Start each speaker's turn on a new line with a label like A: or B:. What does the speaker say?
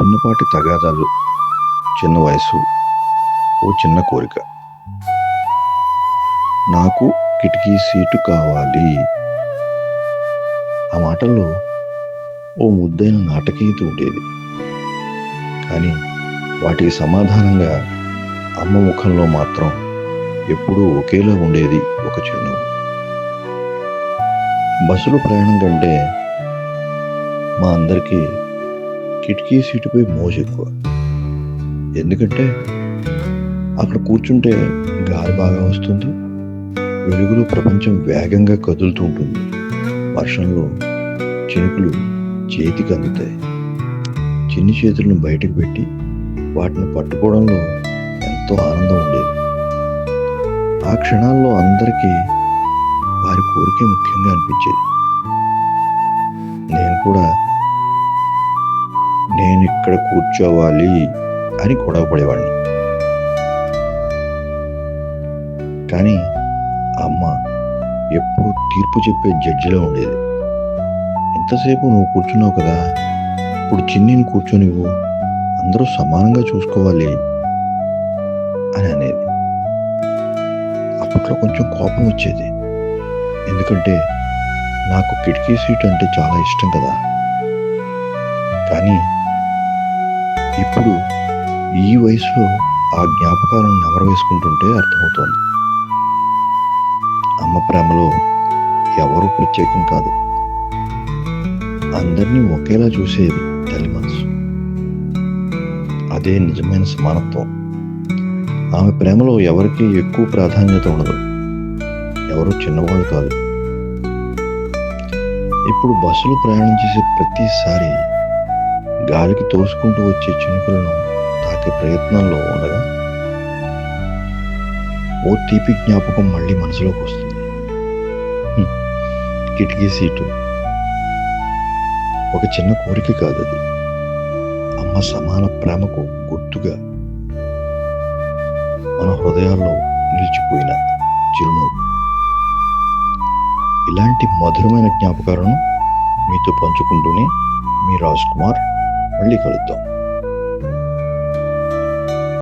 A: చిన్నపాటి తగాదాలు చిన్న వయసు ఓ చిన్న కోరిక. నాకు కిటికీ సీటు కావాలి. ఆ మాటల్లో ఓ ముద్దైన నాటకీయత ఉండేది. కానీ వాటికి సమాధానంగా అమ్మ ముఖంలో మాత్రం ఎప్పుడూ ఒకేలా ఉండేది ఒక చిరునవ్వు. బస్సులో ప్రయాణం కంటే మా అందరికీ కిటికీ సీటుపై మోజు ఎక్కువ. ఎందుకంటే అక్కడ కూర్చుంటే గాలి బాగా వస్తుంది వెలుగులో ప్రపంచం వేగంగా కదులుతూ ఉంటుంది. వర్షంలో చినుకులు చేతికి అందుతాయి. చిన్ని చేతులను బయటకు పెట్టి వాటిని పట్టుకోవడంలో ఎంతో ఆనందం ఉండేది. ఆ క్షణాల్లో అందరికీ వారి కోరికే ముఖ్యంగా అనిపించేది. నేను కూడా నేను ఇక్కడ కూర్చోవాలి అని గొడవ పడేవాడిని. కానీ అమ్మ ఎప్పుడు తీర్పు చెప్పే జడ్జిలో ఉండేది. ఎంతసేపు నువ్వు కూర్చున్నావు కదా ఇప్పుడు చిన్నిని కూర్చొనివ్వు అందరూ సమానంగా చూసుకోవాలి అని అనేది. అప్పట్లో కొంచెం కోపం వచ్చేది. ఎందుకంటే నాకు కిటికీ సీట్ అంటే చాలా ఇష్టం కదా. కానీ ఇప్పుడు ఈ వయసులో ఆ జ్ఞాపకాలను నెమరవేసుకుంటుంటే అర్థమవుతోంది. అమ్మ ప్రేమలో ఎవరు ప్రత్యేకం కాదు. అందరినీ ఒకేలా చూసేది తల్లి మనసు. అదే నిజమైన సమానత్వం. ఆమె ప్రేమలో ఎవరికి ఎక్కువ ప్రాధాన్యత ఉండదు. ఎవరు చిన్నవాళ్ళు కాదు. ఇప్పుడు బస్సులో ప్రయాణం చేసే ప్రతిసారి గాలికి తోసుకుంటూ వచ్చే చినుకులను తాకే ప్రయత్నంలో ఉండగా ఓ తీపి జ్ఞాపకం మళ్ళీ మనసులోకి వస్తుంది. కిటికీ సీటు. ఒక చిన్న కోరిక కాదు అది అమ్మ సమాన ప్రేమకు గుర్తుగా మన హృదయాల్లో నిలిచిపోయిన చిరునవ్వు. ఇలాంటి మధురమైన జ్ఞాపకాలను మీతో పంచుకుంటూనే మీ రాజ్ కుమార్ మళ్ళీ కలుద్దాం